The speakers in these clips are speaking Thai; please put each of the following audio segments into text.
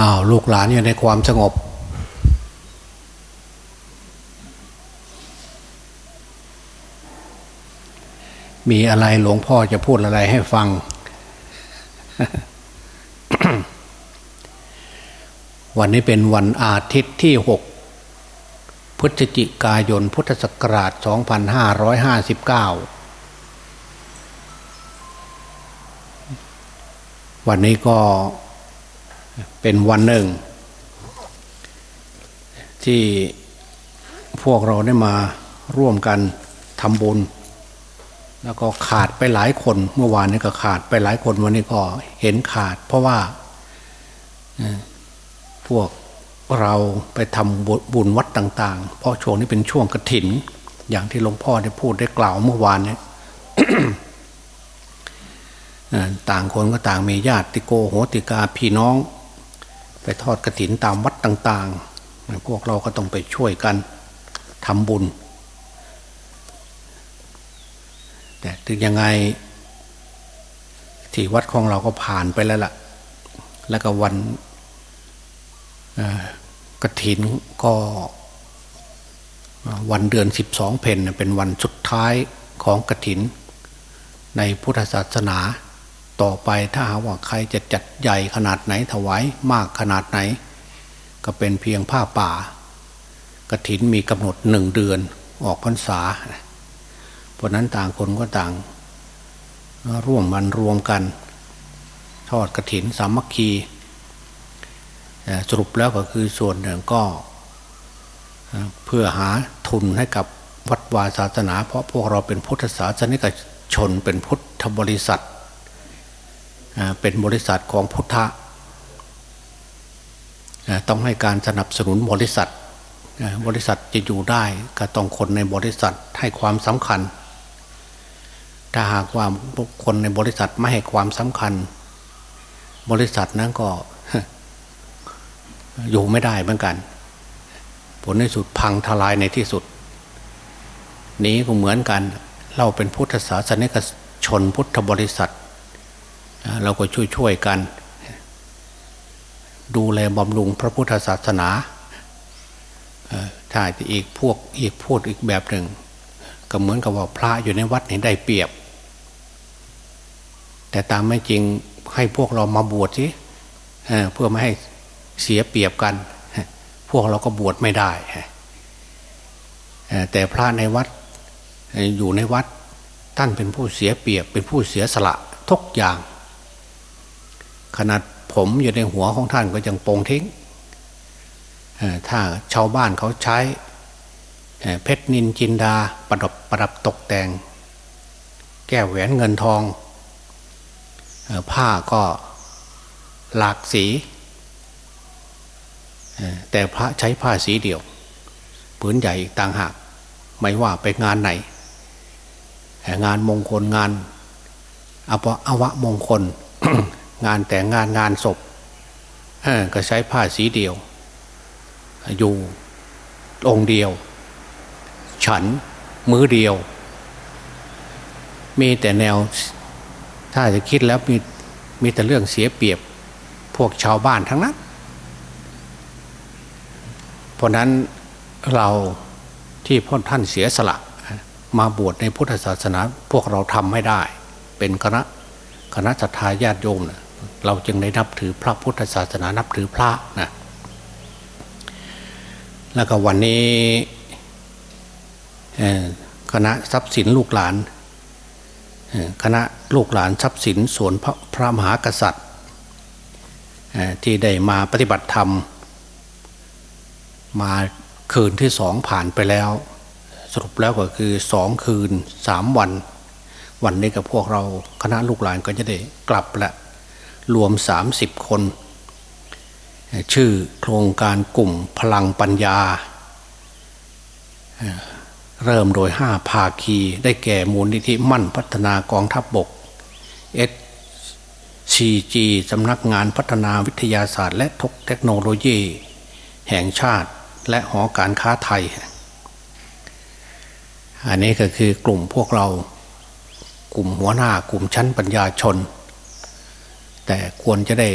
อ้าวลูกหลานอยู่ในความสงบ มีอะไรหลวงพ่อจะพูดอะไรให้ฟัง วันนี้เป็นวันอาทิตย์ที่6พฤศจิกายนพุทธศักราช 2559วันนี้ก็ เป็นวันหนึ่ง ที่พวกเราได้มาร่วมกันทำบุญ แล้วก็ขาดไปหลายคนเมื่อวานนี้ก็ขาดไปหลายคนวันนี้ก็เห็นขาด เพราะว่าพวกเราไปทำบุบุญวัดต่าง ๆ เพราะช่วงนี้เป็นช่วงกระถิน อย่างที่หลวงพ่อได้พูดได้กล่าวเมื่อวานนี้ต่างคนก็ต่างมีญาติโกโหติกาพี่น้อง ไปทอดกระถินตามวัดต่าง ๆ พวกเราก็ต้องไปช่วยกันทำบุญ แต่ถึงยังไงที่วัดของเราก็ผ่านไปแล้วล่ะ แล้วก็วันกระถินก็วันเดือนสิบสองเพนเป็นวันสุดท้ายของกระถิน ในพุทธศาสนา ต่อไปถ้าหากว่าใครจะจัดใหญ่ขนาดไหนถวายมากขนาดไหน ก็เป็นเพียงผ้าป่ากระถินมีกำหนดหนึ่งเดือนออกพรรษา เพราะนั้นต่างคนก็ต่าง ร่วมมันรวมกัน ทอดกระถินสามัคคีสรุปแล้วก็คือส่วนหนึ่งก็เพื่อหาทุนให้กับวัดวาศาสนา เพราะพวกเราเป็นพุทธศาสนิกชนเป็นพุทธบริษัท เป็นบริษัทของพุทธะต้องให้การสนับสนุนบริษัท บริษัทจะอยู่ได้ก็ต้องคนในบริษัทให้ความสำคัญ ถ้าหากว่าคคลในบริษัทไม่ให้ความสำคัญ บริษัทนั้นก็อยู่ไม่ได้เหมือนกัน ผลในสุดพังทลายในที่สุด นี้ก็เหมือนกัน เราเป็นพุทธศาสนิกชนพุทธบริษัท เราก็ช่วยช่วยกัน ดูแลบำรุงพระพุทธศาสนาถ้าจะอีกพวกอีกพูดอีกแบบหนึ่ง ก็เหมือนกับว่าพระอยู่ในวัดนี่ได้เปรียบ แต่ตามไม่จริงให้พวกเรามาบวชสิเพื่อไม่ให้เสียเปรียบกัน พวกเราก็บวชไม่ได้แต่พระในวัดอยู่ในวัดท่านเป็นผู้เสียเปรียบเป็นผู้เสียสละทุกอย่าง ขนาดผมอยู่ในหัวของท่านก็ยังโปงทิ้งถ้าชาวบ้านเขาใช้เพชรนินจินดาประดับประดับตกแต่ง แก้วแหวนเงินทอง ผ้าก็หลากสี แต่พระใช้ผ้าสีเดียวผืนใหญ่อีกต่างหาก ไม่ว่าไปงานไหน งานมงคลงานอภอวะมงคล งานแต่งงานงานศพก็ใช้ผ้าสีเดียว อยู่องค์เดียว ฉันมือเดียว มีแต่แนว ถ้าจะคิดแล้วมีมีแต่เรื่องเสียเปรียบพวกชาวบ้านทั้งนั้น เพราะนั้นเราที่พ่อท่านเสียสละ มาบวชในพุทธศาสนา พวกเราทำไม่ได้ เป็นคณะคณะสัตยาญาติโยมนะ เราจึงได้นับถือพระพุทธศาสนานับถือพระนะแล้วก็วันนี้คณะทรัพย์สินลูกหลานคณะลูกหลานทรัพย์สินส่วนพระพระมหากษัตริย์ที่ได้มาปฏิบัติธรรม มาคืนที่สองผ่านไปแล้ว สรุปแล้วก็คือสองคืนสามวัน วันนี้กับพวกเราคณะลูกหลานก็จะได้กลับละ รวมสามสิบคน ชื่อโครงการกลุ่มพลังปัญญา เริ่มโดยห้าภาคีได้แก่มูลนิธิมั่นพัฒนากองทัพบบก SCG สำนักงานพัฒนาวิทยาศาสตร์ และเทคโนโลยี แห่งชาติและหอการค้าไทย อันนี้ก็คือกลุ่มพวกเรากลุ่มหัวหน้ากลุ่มชั้นปัญญาชน แต่ควรจะได้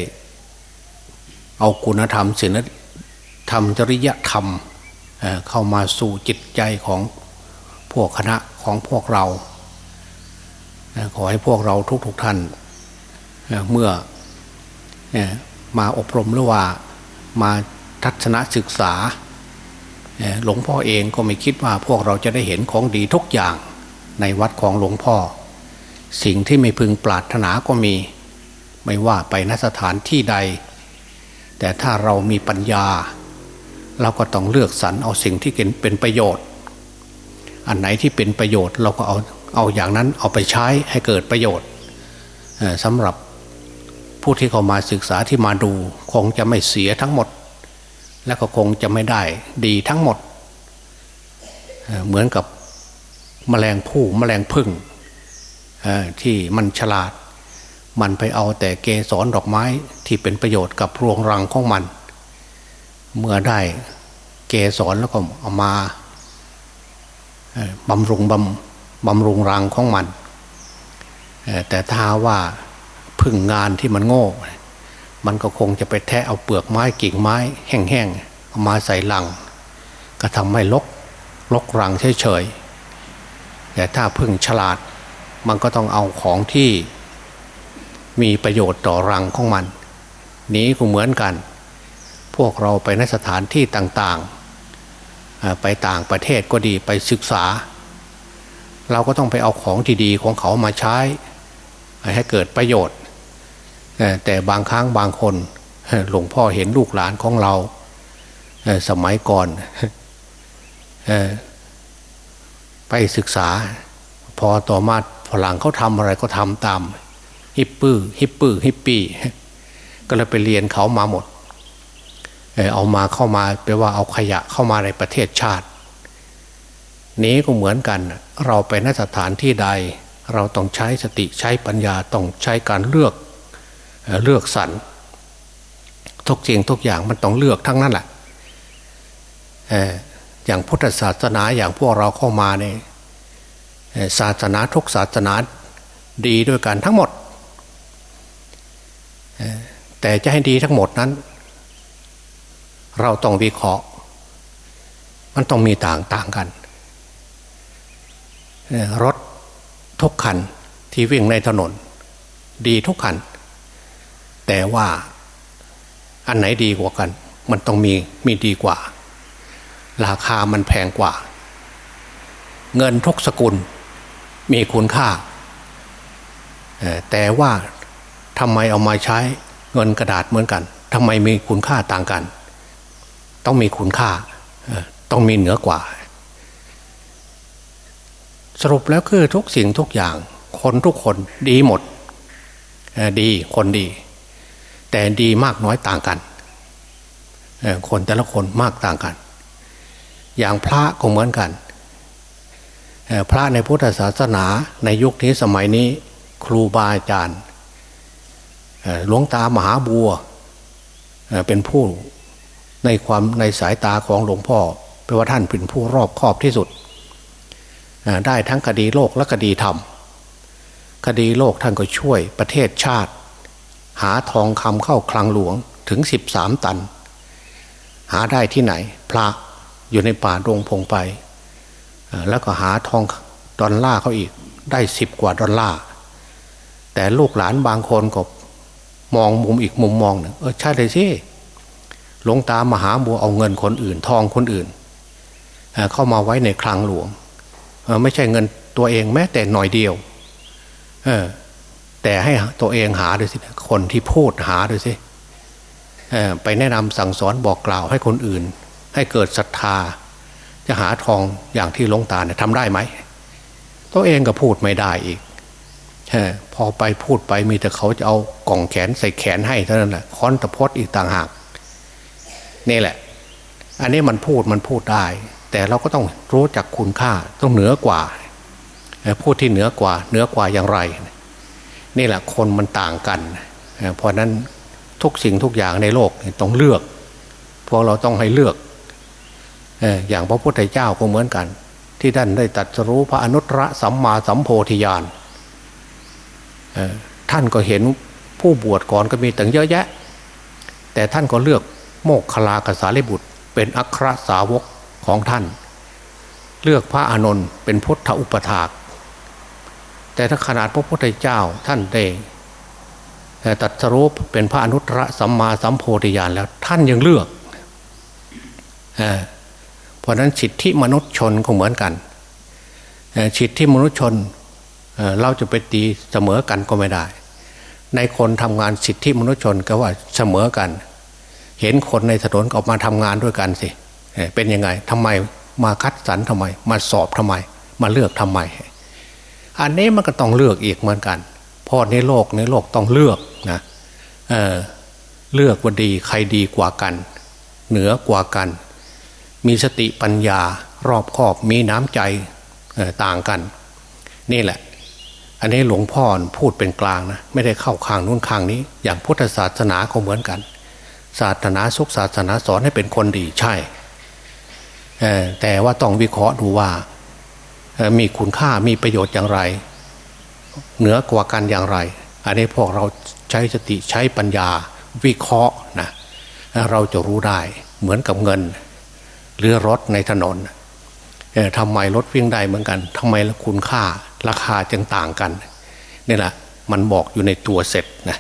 เอาคุณธรรมศีลธรรมจริยธรรมเข้ามาสู่จิตใจของพวกคณะของพวกเราขอให้พวกเราทุกๆทท่านเมื่อมาอบรมหรือว่ามาทัศนศึกษาหลวงพ่อเองก็ไม่คิดว่าพวกเราจะได้เห็นของดีทุกอย่างในวัดของหลวงพ่อ สิ่งที่ไม่พึงปรารถนาก็มี ไม่ว่าไปนสถานที่ใด แต่ถ้าเรามีปัญญา เราก็ต้องเลือกสรรเอาสิ่งที่เป็นประโยชน์ อันไหนที่เป็นประโยชน์เราก็เอาเอาอย่างนั้นเอาไปใช้ให้เกิดประโยชน์สำหรับผู้ที่เขามาศึกษาที่มาดู คงจะไม่เสียทั้งหมด และก็คงจะไม่ได้ดีทั้งหมด เหมือนกับแมลงผู้แมลงพึ่งที่มันฉลาด มันไปเอาแต่เกสรดอกไม้ที่เป็นประโยชน์กับรวงรังของมัน เมื่อได้เกสรแล้วก็เอามาบำรุงบำบำรุงรังของมัน แต่ถ้าว่าพึ่งงานที่มันโง่ มันก็คงจะไปแทะเอาเปลือกไม้กิ่งไม้แห้งๆเอามาใส่ลัง ก็ทำให้ลกลกรังเฉยๆแต่ถ้าพึ่งฉลาดมันก็ต้องเอาของที่ มีประโยชน์ต่อรังของมัน นี้ก็เหมือนกัน พวกเราไปในสถานที่ต่างๆ ไปต่างประเทศก็ดีไปศึกษา เราก็ต้องไปเอาของที่ดีของเขามาใช้ ให้เกิดประโยชน์ แต่บางครั้งบางคนหลวงพ่อเห็นลูกหลานของเรา สมัยก่อนไปศึกษา พอต่อมาฝรั่งเขาทำอะไรก็ทำตาม ฮิปปื้ฮิปปื้ฮิปปี้ก็เลยไปเรียนเขามาหมดเอามาเข้ามาแปลว่าเอาขยะเข้ามาในประเทศชาติ นี้ก็เหมือนกัน เราไปนสถานที่ใด เราต้องใช้สติใช้ปัญญาต้องใช้การเลือกเลือกสรรทุกสิ่งทุกอย่างมันต้องเลือกทั้งนั้นแหละอย่างพุทธศาสนาอย่างพวกเราเข้ามาเนี่ยศาสนาทุกศาสนาดีด้วยกันทั้งหมด แต่จะให้ดีทั้งหมดนั้น เราต้องวิเคราะห์ มันต้องมีต่างต่างกันรถทุกคันที่วิ่งในถนน ดีทุกคัน แต่ว่าอันไหนดีกว่ากัน มันต้องมีมีดีกว่า ราคามันแพงกว่า เงินทุกสกุลมีคุณค่า แต่ว่า ทำไมเอามาใช้เงินกระดาษเหมือนกันทำไมมีคุณค่าต่างกัน ต้องมีคุณค่าต้องมีเหนือกว่า สรุปแล้วคือทุกสิ่งทุกอย่าง คนทุกคนดีหมดดีคนดี แต่ดีมากน้อยต่างกันคนแต่ละคนมากต่างกัน อย่างพระก็เหมือนกัน พระในพุทธศาสนาในยุคนี้สมัยนี้ ครูบาอาจารย์ หลวงตามหาบัวเป็นผู้ในความในสายตาของหลวงพ่อแปลว่าท่านเป็นผู้รอบครอบที่สุด ได้ทั้งคดีโลกและคดีธรรม คดีโลกท่านก็ช่วยประเทศชาติ หาทองคำเข้าคลังหลวงถึงสิบสามตัน หาได้ที่ไหน พระอยู่ในป่าดงพงไป แล้วก็หาทองดอลลาร์เขาอีกได้สิบกว่าดอลลาร์แต่ลูกหลานบางคนก็ มองมุมอีกมุมมองหนึ่งเออใช่เลยสิหลวงตามหาบัวเอาเงินคนอื่น ทองคนอื่นเข้ามาไว้ในคลังหลวงไม่ใช่เงินตัวเองแม้แต่หน่อยเดียวเออแต่ให้ตัวเองหาดูสิคนที่พูดหาดูสิไปแนะนำสั่งสอนบอกกล่าวให้คนอื่น ให้เกิดศรัทธา จะหาทองอย่างที่ลงตาเนี่ยทำได้ไหมตัวเองก็พูดไม่ได้อีก พอไปพูดไปมีแต่เขาจะเอากล่องแขนใส่แขนให้เท่านั้นแหละค้อนตะพดอีกต่างหากนี่แหละ อันนี้มันพูดมันพูดได้ แต่เราก็ต้องรู้จักคุณค่าต้องเหนือกว่าพูดที่เหนือกว่าเหนือกว่าอย่างไร นี่แหละคนมันต่างกัน เพราะนั้นทุกสิ่งทุกอย่างในโลกต้องเลือก พวกเราต้องให้เลือก อย่างพระพุทธเจ้าก็เหมือนกัน ที่ท่านได้ตัดรู้พระอนุตตรสัมมาสัมโพธิญาณ ท่านก็เห็นผู้บวชก่อนก็มีตั้งเยอะแยะ แต่ท่านก็เลือกโมกขลากสารีบุตร เป็นอัครสาวกของท่าน เลือกพระอานนท์เป็นพุทธอุปถาก แต่ถ้าขนาดพระพุทธเจ้าท่านได้ตัดสรุปเป็นพระอนุตตรสัมมาสัมโพธิญาณแล้วท่านยังเลือกเเพราะนั้นสิทธิมนุษยชนก็เหมือนกันสิทธิมนุษยชน เราจะไปตีเสมอกันก็ไม่ได้ ในคนทำงานสิทธิมนุษยชนก็ว่าเสมอกัน เห็นคนในถนนออกมาทำงานด้วยกันสิเป็นยังไงทำไมมาคัดสรรทำไม มาสอบทำไม มาเลือกทำไม อันนี้มันก็ต้องเลือกอีกเหมือนกันเพราะในโลกในโลกต้องเลือกนะเเลือกว่าดีใครดีกว่ากัน เหนือกว่ากัน มีสติปัญญารอบคอบมีน้ำใจต่างกัน นี่แหละ อันนี้หลวงพ่อพูดเป็นกลางนะไม่ได้เข้าข้างนู้นข้างนี้ อย่างพุทธศาสนาก็เหมือนกัน ศาสนาสุขศาสนาสอนให้เป็นคนดีใช่ แต่ว่าต้องวิเคราะห์ดูว่ามีคุณค่ามีประโยชน์อย่างไร เหนือกว่ากันอย่างไร อันนี้พวกเราใช้สติใช้ปัญญาวิเคราะห์นะเราจะรู้ได้เหมือนกับเงิน หรือรถในถนน ทำไมรถวิ่งได้เหมือนกันทำไมคุณค่าราคาจึงต่างกันนี่แหละมันบอกอยู่ในตัวเสร็จนะ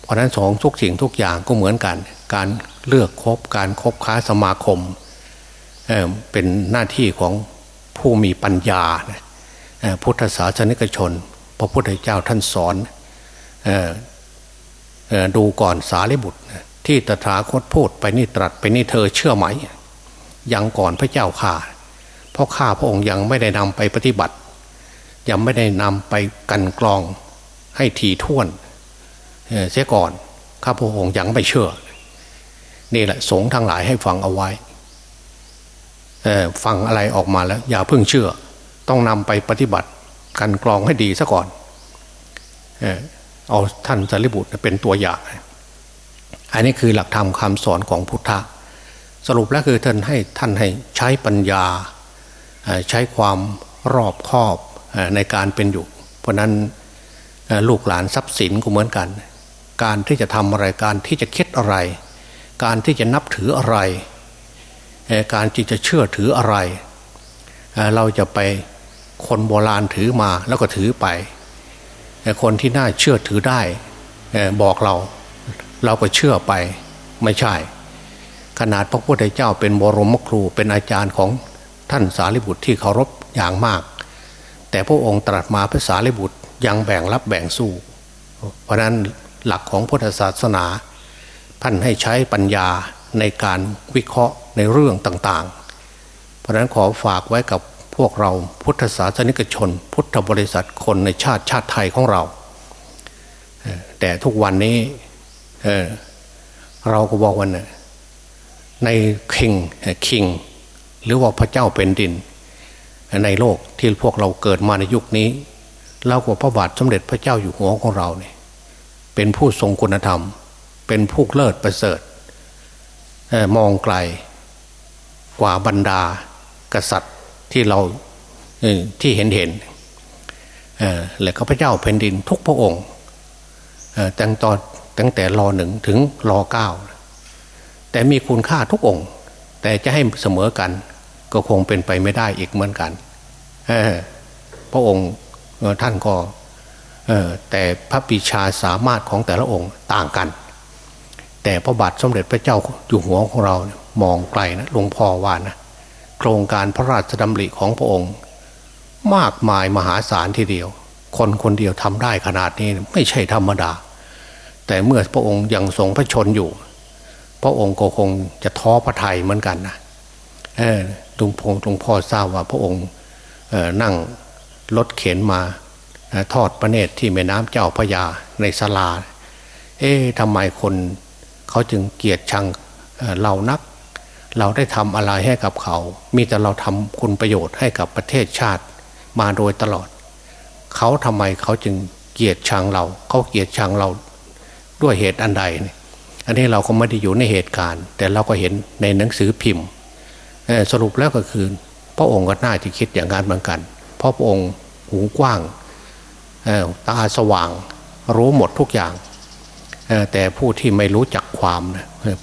เพราะนั้นสองทุกสิ่งทุกอย่างก็เหมือนกัน การเลือกคบการครบค้าสมาคมเเป็นหน้าที่ของผู้มีปัญญาพุทธศาสนิกชน พระพุทธเจ้าท่านสอนดูก่อนสารีบุตร ที่ตถาคตพูดไปนี่ตรัสไปนี่เธอเชื่อไหม ยังก่อนพระเจ้าข่า เพราะข้าพระองค์ยังไม่ได้นำไปปฏิบัติ ยังไม่ได้นำไปกันกรองให้ทีท่วนเสียก่อนข้าพระองค์ยังไม่เชื่อ นี่แหละสงฆ์ทั้งหลายให้ฟังเอาไว้ฟังอะไรออกมาแล้ว อย่าเพิ่งเชื่อ ต้องนำไปปฏิบัติกันกรองให้ดีซะก่อนเอาท่านสารีบุตรเป็นตัวอย่าง อันนี้คือหลักธรรมคำสอนของพุทธะ สรุปแล้วคือท่านให้ท่านให้ใช้ปัญญา ใช้ความรอบคอบในการเป็นอยู่ เพราะนั้นลูกหลานทรัพย์สินก็เหมือนกัน การที่จะทำอะไรการที่จะคิดอะไร การที่จะนับถืออะไร การที่จะเชื่อถืออะไร เราจะไปคนโบราณถือมาแล้วก็ถือไป คนที่น่าเชื่อถือได้บอกเราเราก็เชื่อไปไม่ใช่ ขนาดพระพุทธเจ้าเป็นบรมครูเป็นอาจารย์ของ ท่านสารีบุตรที่เคารพอย่างมาก แต่พระองค์ตรัสมาภาษาลิบุตรยังแบ่งรับแบ่งสู้ เพราะนั้นหลักของพุทธศาสนาท่านให้ใช้ปัญญาในการวิเคราะห์ในเรื่องต่างๆ เพราะนั้นขอฝากไว้กับพวกเราพุทธศาสนิกชน พุทธบริษัทคนในชาติชาติไทยของเรา แต่ทุกวันนี้เเราก็บอกว่าในคิงคิง หรือว่าพระเจ้าเป็นดิน ในโลกที่พวกเราเกิดมาในยุคนี้เราก็พระบาทสมเด็จพระเจ้าอยู่หัวของเราเนี่ยเป็นผู้ทรงคุณธรรม เป็นผู้เลิศประเสริฐมองไกลกว่าบรรดากษัตริย์ที่เราที่เห็นเห็นและข้าพเจ้าแผ่นดินทุกพระองค์ตั้งตอนตั้งแต่รอหนึ่งถึงรอเก้าแต่มีคุณค่าทุกองค์ แต่จะให้เสมอกัน ก็คงเป็นไปไม่ได้อีกเหมือนกันพระองค์ท่านก็แต่พระปีชาสามารถของแต่ละองค์ต่างกัน แต่พระบาทสมเด็จพระเจ้าอยู่หัวของเรามองไกลนะหลวงพ่อว่านะโครงการพระราชดำริของพระองค์ มากมายมหาศาลทีเดียว คนคนเดียวทำได้ขนาดนี้ไม่ใช่ธรรมดา แต่เมื่อพระองค์ยังทรงพระชนอยู่ พระองค์ก็คงจะท้อพระไทยเหมือนกันนะหลวงพ่อหลวงพ่อทราบว่าพระองค์นั่งรถเข็นมาทอดพระเนตรที่แม่น้ำเจ้าพระยาในศาลา เอ๊ะทำไมคนเขาจึงเกลียดชังเรานัก เราได้ทำอะไรให้กับเขา มีแต่เราทำคุณประโยชน์ให้กับประเทศชาติมาโดยตลอด เขาทำไมเขาจึงเกลียดชังเรา เขาเกลียดชังเราด้วยเหตุอันใดเนี่ย อันนี้เราก็ไม่ได้อยู่ในเหตุการณ์ แต่เราก็เห็นในหนังสือพิมพ์สรุปแล้วก็คือ พระองค์ก็น่าจะคิดอย่างนั้นเหมือนกัน เพราะพระองค์หูกว้างตาสว่างรู้หมดทุกอย่าง แต่ผู้ที่ไม่รู้จักความ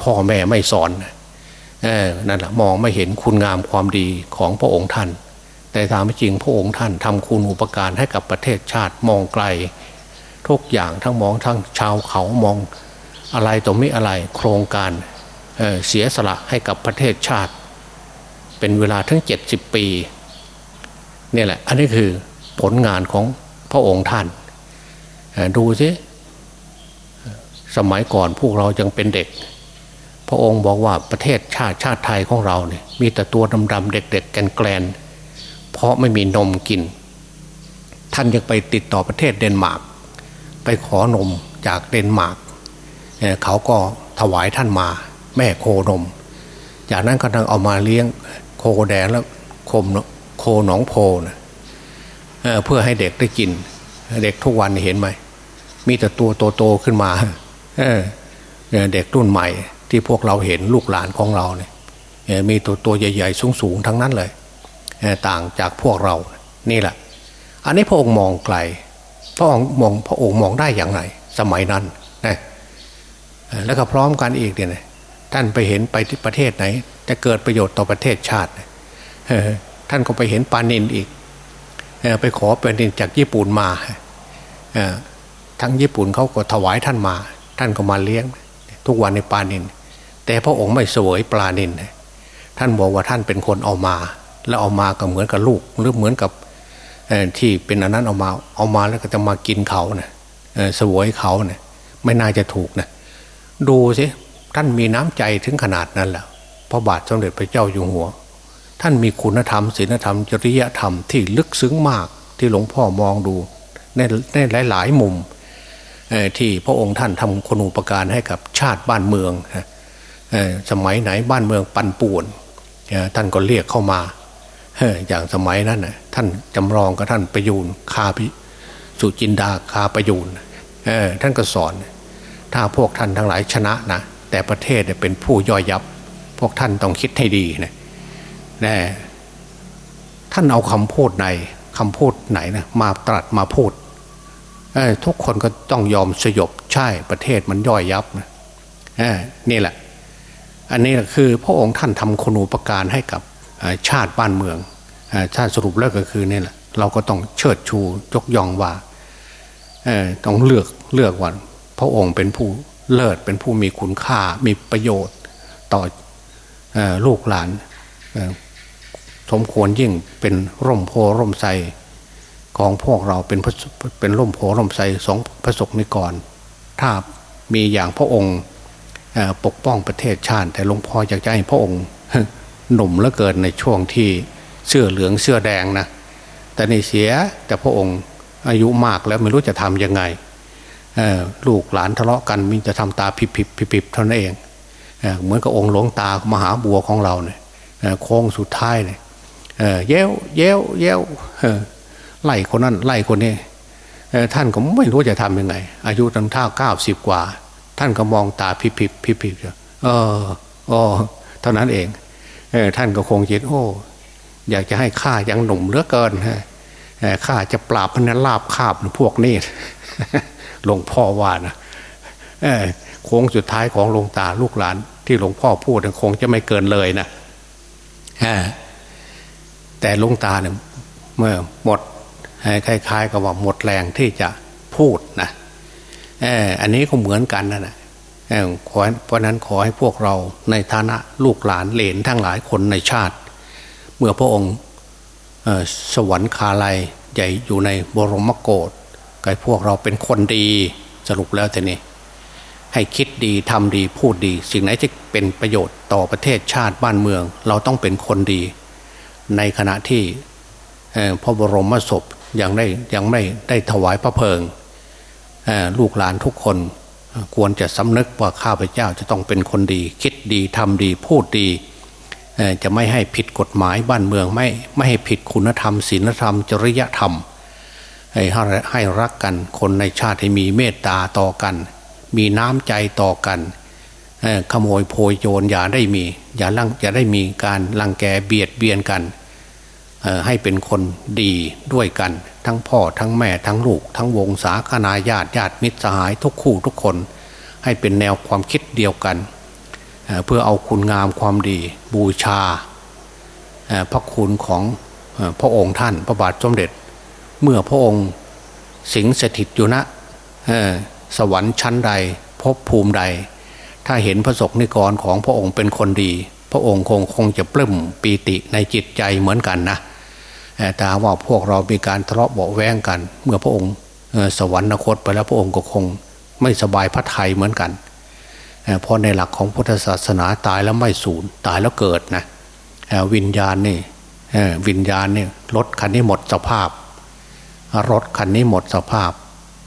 พ่อแม่ไม่สอนนั่นแหละมองไม่เห็นคุณงามความดีของพระองค์ท่าน แต่ตามไม่จริงพระองค์ท่านทำคุณอุปการให้กับประเทศชาติมองไกล ทุกอย่างทั้งมองทั้งชาวเขามอง อะไรต่อไม่อะไรโครงการเเสียสละให้กับประเทศชาติ เป็นเวลาทั้ง 70 ปีนี่แหละ อันนี้คือผลงานของพระองค์ท่าน ดูสิสมัยก่อนพวกเรายังเป็นเด็ก พระองค์บอกว่าประเทศชาติชาติไทยของเราเนี่ยมีแต่ตัวดำๆเด็กๆแกลนๆเพราะไม่มีนมกิน ท่านยังไปติดต่อประเทศเดนมาร์กไปขอนมจากเดนมาร์ก เขาก็ถวายท่านมาแม่โคนม จากนั้นก็ต้องเอามาเลี้ยงโคแดงแล้วโคมโคหนองโพนะเเพื่อให้เด็กได้กิน เด็กทุกวันเห็นไหมมีแต่ตัวโตๆขึ้นมาเเเด็กรุ่นใหม่ที่พวกเราเห็นลูกหลานของเราเนี่ยมีตัวตัวใหญ่ๆสูงๆทั้งนั้นเลยเต่างจากพวกเรานี่แหละ อันนี้พระองค์มองไกลพระองค์มองพระองค์มองได้อย่างไร สมัยนั้น แล้วก็พร้อมกันอีกเนี่ยนะท่านไปเห็นไปที่ประเทศไหน จะเกิดประโยชน์ต่อประเทศชาติท่านก็ไปเห็นปานินอีกไปขอปานินจากญี่ปุ่นมาทั้งญี่ปุ่นเขาก็ถวายท่านมา ท่านก็มาเลี้ยง ทุกวันในปลานิน แต่พระองค์ไม่เสวยปลานินท่านบอกว่าท่านเป็นคนเอามา แล้วเอามาก็เหมือนกับลูกหรือเหมือนกับที่เป็นอันนั้นเอามาเอามาแล้วก็จะมากินเขาเนะ่ยสวยเขาเนะี่ยไม่น่าจะถูกนะ ดูสิท่านมีน้ำใจถึงขนาดนั้นแล้วพระบาทสมเด็จพระเจ้าอยู่หัว ท่านมีคุณธรรมศีลธรรม จริยธรรมที่ลึกซึ้งมากที่หลวงพ่อมองดูในในหลาย ๆ มุมที่พระองค์ท่านทำคุณูปการให้กับชาติบ้านเมืองนะสมัยไหนบ้านเมืองปั่นป่วนท่านก็เรียกเข้ามาอย่างสมัยนั้นท่านจำลองกับท่านประยูนคาพิสุจินดาคาประยูนท่านก็สอน ถ้าพวกท่านทั้งหลายชนะนะแต่ประเทศเนี่ยเป็นผู้ย่อยยับ พวกท่านต้องคิดให้ดีนะนท่านเอาคำพูดในคำพูดไหนนะมาตรัสมาพูดทุกคนก็ต้องยอมสยบใช่ประเทศมันย่อยยับนะนี่แหละ อันนี้คือพระองค์ท่านทำคุณูปการให้กับชาติบ้านเมืองชาติสรุปแล้วก็คือนี่แหละ เราก็ต้องเชิดชูยกย่องว่าต้องเลือกเลือกว่า พระองค์เป็นผู้เลิศเป็นผู้มีคุณค่ามีประโยชน์ต่ออลูกหลานสมควรยิ่งเป็นร่มโพร่มไทรของพวกเราเป็นพระเป็นร่มโพร่มไทรสองพระศกนิกรถ้ามีอย่างพระองค์ปกป้องประเทศชาติ แต่หลวงพ่ออยากจะให้พระองค์หนุ่มเหลือเกินในช่วงที่เสื้อเหลืองเสื้อแดงนะแต่ในเสียแต่พระองค์อายุมากแล้วไม่รู้จะทำยังไง ลูกหลานทะเลาะกันมีจะทำตาพิบพิบพิบเท่านั้นเองเอเหมือนกับองค์หลวงตามหาบัวของเราเนี่ยโค้งสุดท้ายเนี่ยเย้วเย้วเย้วไล่คนนั้นไล่คนนี้ท่านก็ไม่รู้จะทำยังไง อายุตั้งท่าเก้าสิบกว่า ท่านก็มองตาพิบพิบพิบพิบเอออ๋อเท่านั้นเองเออท่านก็คงคิดโอ้ อยากจะให้ข้ายังหนุ่มเหลือเกินฮะข้าจะปราบพนันลาบคาบพวกนี้ หลวงพ่อว่านะโค้งสุดท้ายของหลวงตาลูกหลาน ที่หลวงพ่อพูดคงจะไม่เกินเลยนะแต่หลวงตาเนี่ยเมื่อหมดคล้ายๆกับว่าหมดแรงที่จะพูดนะอันนี้ก็เหมือนกันนะนะเพราะนั้นขอให้พวกเราในฐานะลูกหลานเหลนทั้งหลายคนในชาติ เมื่อพระองค์สวรรคาลัยใหญ่อยู่ในบรมโกศ ก็ให้พวกเราเป็นคนดีสรุปแล้วแต่นี้ให้คิดดีทำดีพูดดี สิ่งไหนที่เป็นประโยชน์ต่อประเทศชาติบ้านเมือง เราต้องเป็นคนดี ในขณะที่พ่อพระบรมศพยังได้ยังไม่ได้ถวายพระเพลิงลูกหลานทุกคนควรจะสำนึกว่าข้าพเจ้าจะต้องเป็นคนดี คิดดีทำดีพูดดีจะไม่ให้ผิดกฎหมายบ้านเมืองไม่ไม่ให้ผิดคุณธรรมศีลธรรม จริยธรรม ให้ให้รักกัน คนในชาติให้มีเมตตาต่อกัน มีน้ำใจต่อกันขโมยโพยโจรอย่าได้มี อย่าลังอย่าได้มีการลังแกเบียดเบียนกันให้เป็นคนดีด้วยกัน ทั้งพ่อทั้งแม่ทั้งลูก ทั้งวงศาคณาญาติญาติมิตรสหายทุกคู่ทุกคน ให้เป็นแนวความคิดเดียวกัน เพื่อเอาคุณงามความดี บูชาพระคุณของพระองค์ท่านพระบาทสมเด็จ เมื่อพระองค์สิงสถิตอยู่ณสวรรค์ชั้นใดภพภูมิใด ถ้าเห็นพระศกนิกรของพระองค์เป็นคนดี พระองค์คงคงจะปลื้มปีติในจิตใจเหมือนกันนะแต่ว่าพวกเรามีการทะเลาะเบาแวงกัน เมื่อพระองค์สวรรคตไปแล้วพระองค์ก็คงไม่สบายพระทัยเหมือนกันเพราะในหลักของพุทธศาสนาตายแล้วไม่สูญตายแล้วเกิดนะวิญญาณนี่วิญญาณนี่รถคันนี้หมดสภาพ รถคันนี้หมดสภาพ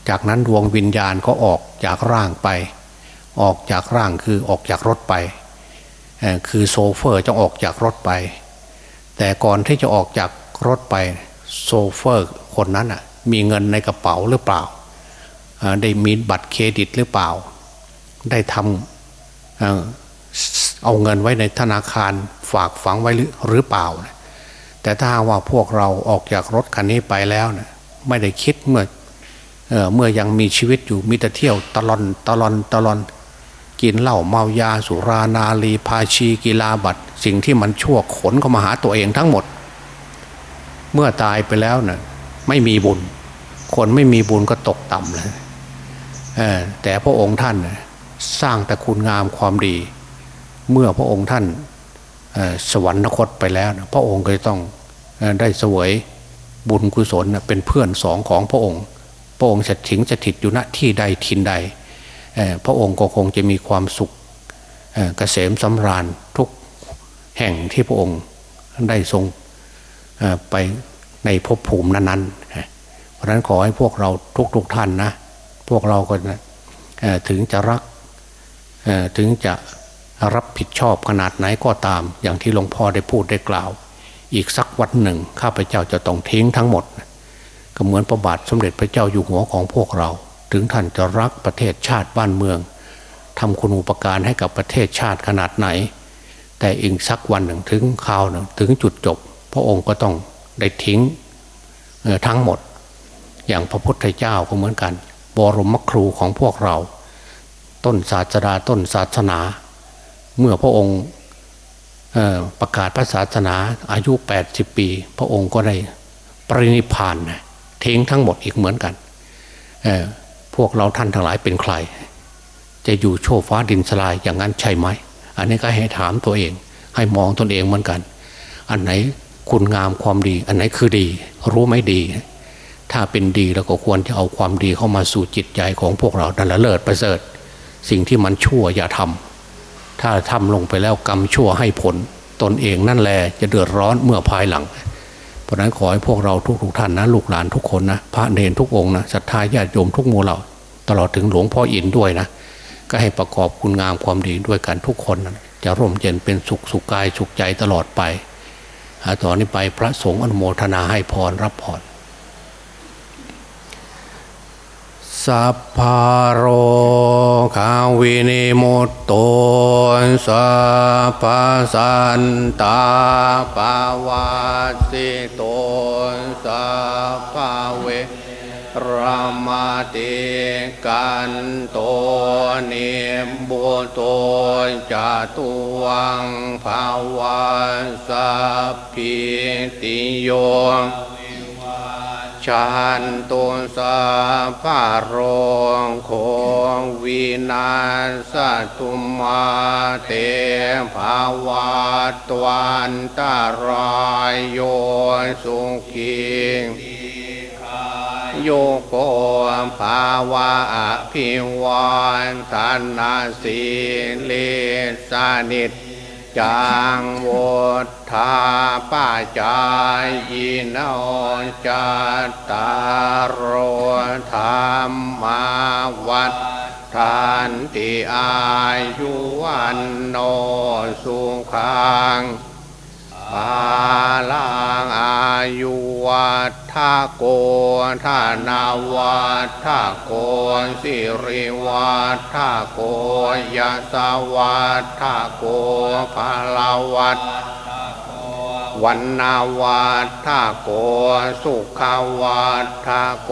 จากนั้นดวงวิญญาณก็ออกจากร่างไป ออกจากร่างคือออกจากรถไป คือโซเฟอร์จะออกจากรถไป แต่ก่อนที่จะออกจากรถไปโซเฟอร์คนนั้นอะมีเงินในกระเป๋าหรือเปล่า ได้มีบัตรเครดิตหรือเปล่า ได้ทำเอาเงินไว้ในธนาคารฝากฝังไว้หรือเปล่า แต่ถ้าว่าพวกเราออกจากรถคันนี้ไปแล้วนะ ไม่ได้คิดเมื่อเอเมื่อยังมีชีวิตอยู่มิตรเที่ยวตลอนตลอนตลอนกินเหล้าเมายาสุรานาลีพาชีกีฬาบัตรสิ่งที่มันชั่วขนเข้ามาหาตัวเองทั้งหมด เมื่อตายไปแล้วเนะ่ะไม่มีบุญ คนไม่มีบุญก็ตกต่ำเลยแต่พระองค์ท่านสร้างแต่คุณงามความดี เมื่อพระองค์ท่านสวรรคตไปแล้ว พระองค์ก็ต้องได้สวย บุญกุศลเป็นเพื่อนสองของพระองค์ พระองค์จะถิงจะถิดอยู่ณที่ใดทินใด พระองค์ก็คงจะมีความสุขเกษมสำราญทุกแห่งที่พระองค์ได้ทรงไปในภพภูมินั้นๆ เพราะนั้นขอให้พวกเราทุกๆทท่านนะ พวกเราก็ถึงจะรักถึงจะรับผิดชอบขนาดไหนก็ตาม อย่างที่หลวงพ่อได้พูดได้กล่าว อีกสักวันหนึ่ง ข้าพเจ้าจะต้องทิ้งทั้งหมด ก็เหมือนประบาทสมเด็จพระเจ้าอยู่หัวของพวกเรา ถึงท่านจะรักประเทศชาติบ้านเมืองทำคุณอุปการให้กับประเทศชาติขนาดไหน แต่อีกสักวันหนึ่งถึงข่าวหนึ่งถึงจุดจบ พระองค์ก็ต้องได้ทิ้งทั้งหมด อย่างพระพุทธเจ้าก็เหมือนกัน บรมครูของพวกเรา ต้นศาสดาต้นศาสนา เมื่อพระองค์ ประกาศพระศาสนาอายุ 80 ปี พระองค์ก็ได้ปรินิพานทิ้งทั้งหมดอีกเหมือนกัน พวกเราท่านทั้งหลายเป็นใคร จะอยู่โชว์ฟ้าดินสลายอย่างนั้นใช่ไหม อันนี้ก็ให้ถามตัวเอง ให้มองตนเองเหมือนกัน อันไหนคุณงามความดี อันไหนคือดี รู้ไหมดี ถ้าเป็นดีแล้วก็ควรจะเอาความดีเข้ามาสู่จิตใจของพวกเราดันละเลิศประเสริฐ สิ่งที่มันชั่วอย่าทำ ถ้าทำลงไปแล้วกรรมชั่วให้ผล ตนเองนั่นแหละจะเดือดร้อนเมื่อภายหลัง เพราะนั้นขอให้พวกเราทุกๆท่านนะลูกหลานทุกคนนะพระเนรทุกองนะศรัทธาญาติโยมทุกหมู่เหล่าตลอดถึงหลวงพ่ออินด้วยนะ ก็ให้ประกอบคุณงามความดีด้วยกันทุกคนนะจะร่มเย็นเป็นสุขสุขกายสุขใจตลอดไปต่อนนี้ไปพระสงฆ์อนุโมทนาให้พรรับพร สัพพโรคาวินิมุตโตสัพพสันตาปาวาสิโตสัพพเวรมาติกันโตเนมบุโตจตุวังภาวะสัพพิติโย ชันตุสาภาโรโควินาสตุมาเตภาวะตวันตารายโยสุขีโยโกภาวะพิวันทานาสีเลสานิจ จังวธาป้าจายยินอจัตารโรธรรมาวัดทันติอายุวันโนสุขังอาลังอายุ วัฏโกธานาวัฏโกสิริวัฏโกยะสวัฏโกภาลวัต วันนาวัฏทาโกสุขาวัฏทาโก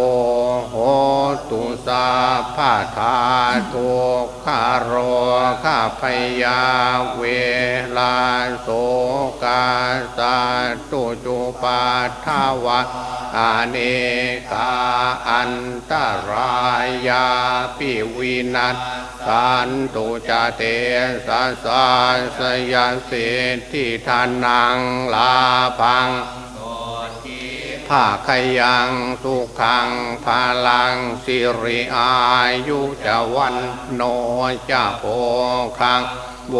โหตุสาพาธาทุกขโรข้าพยาเวลาโสกาสาตุจุปาทาวะอาเนกาอันตรายาปิวินัส สันตุจเตสะสาสยเสทิทานังลาพังภาคยังสุขังภาลังสิริอายุจะวันโนจะโพคังโว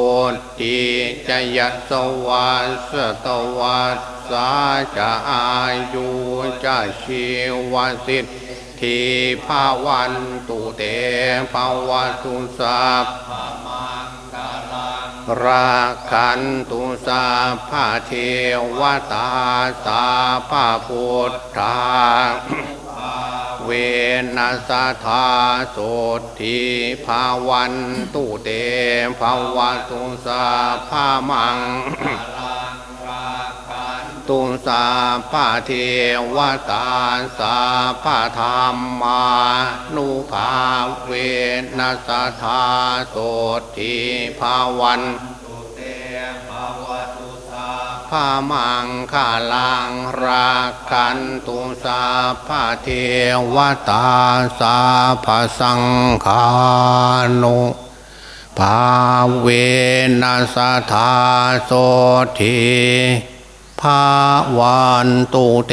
ติจยัสวัสตวัสสาจะอายุจะชีวสิทธิ ภาวันตุเตภาวตุสัพราคันตุสาภาเทวตาสาภาพุทธาเวนัสธาโสทีภาวันตุเตภาวตุสาภามัง ตุสาภาเทวตาสาภาธรรมานุภาเวนัสธาโสทีภาวันพามังคาลังราคันตุสาพาเทวตาสาภาสังคานุภาเวนัสธาโสที ภาวันตุเต